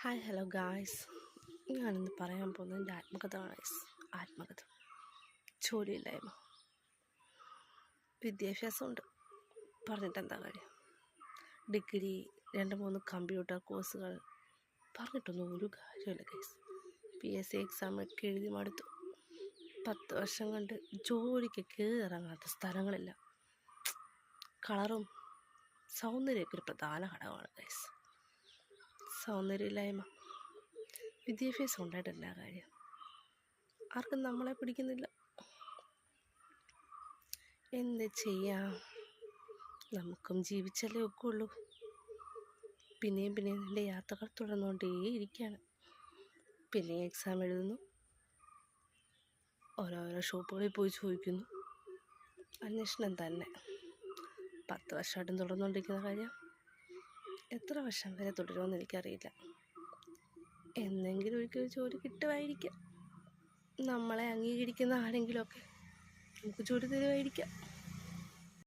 Hi hello guys ഞാനിന്ന് പറയാൻ പോകുന്നത് എന്റെ ആത്മകഥ ഗായ്സ് ആത്മകഥ. ജോലിയില്ലായ്മ. വിദ്യാഭ്യാസമുണ്ട്. പറഞ്ഞിട്ട് എന്താ കാര്യം? ഡിഗ്രി രണ്ട് മൂന്ന് കമ്പ്യൂട്ടർ കോഴ്സുകൾ പറഞ്ഞിട്ടൊന്നും ഒരു കാര്യമില്ല ഗൈസ് പി എസ് സി എക്സാമൊക്കെ എഴുതി മടുത്തു. പത്ത് വർഷം കൊണ്ട് ജോലിക്ക് കയറിറങ്ങാത്ത സ്ഥലങ്ങളില്ല. കളറും സൗന്ദര്യമൊക്കെ ഒരു പ്രധാന ഘടകമാണ് ഗൈസ് സൗന്ദര്യമില്ലായ്മ. വിദ്യാഭ്യാസം ഉണ്ടായിട്ടല്ല കാര്യം ആർക്കും നമ്മളെ പിടിക്കുന്നില്ല. എന്ത് ചെയ്യാം? നമുക്കും ജീവിച്ചല്ലേ ഒക്കുള്ളൂ. പിന്നെയും പിന്നെയും എന്റെ യാത്രകൾ തുടർന്നുകൊണ്ടേയിരിക്കുകയാണ്. പിന്നെയും എക്സാം എഴുതുന്നു. ഓരോരോ ഷോപ്പുകളിൽ പോയി ചോദിക്കുന്നു. അന്വേഷണം തന്നെ. പത്ത് വർഷമായിട്ടും തുടർന്നുകൊണ്ടിരിക്കുന്ന കാര്യം. എത്ര വർഷം വരെ തുടരുമെന്ന് എനിക്കറിയില്ല. എന്നെങ്കിലും ഒരിക്കൽ ഒരു ജോലി കിട്ടുമായിരിക്കാം നമ്മളെ അംഗീകരിക്കുന്ന ആരെങ്കിലുമൊക്കെ നമുക്ക് ജോലി തരുമായിരിക്കാം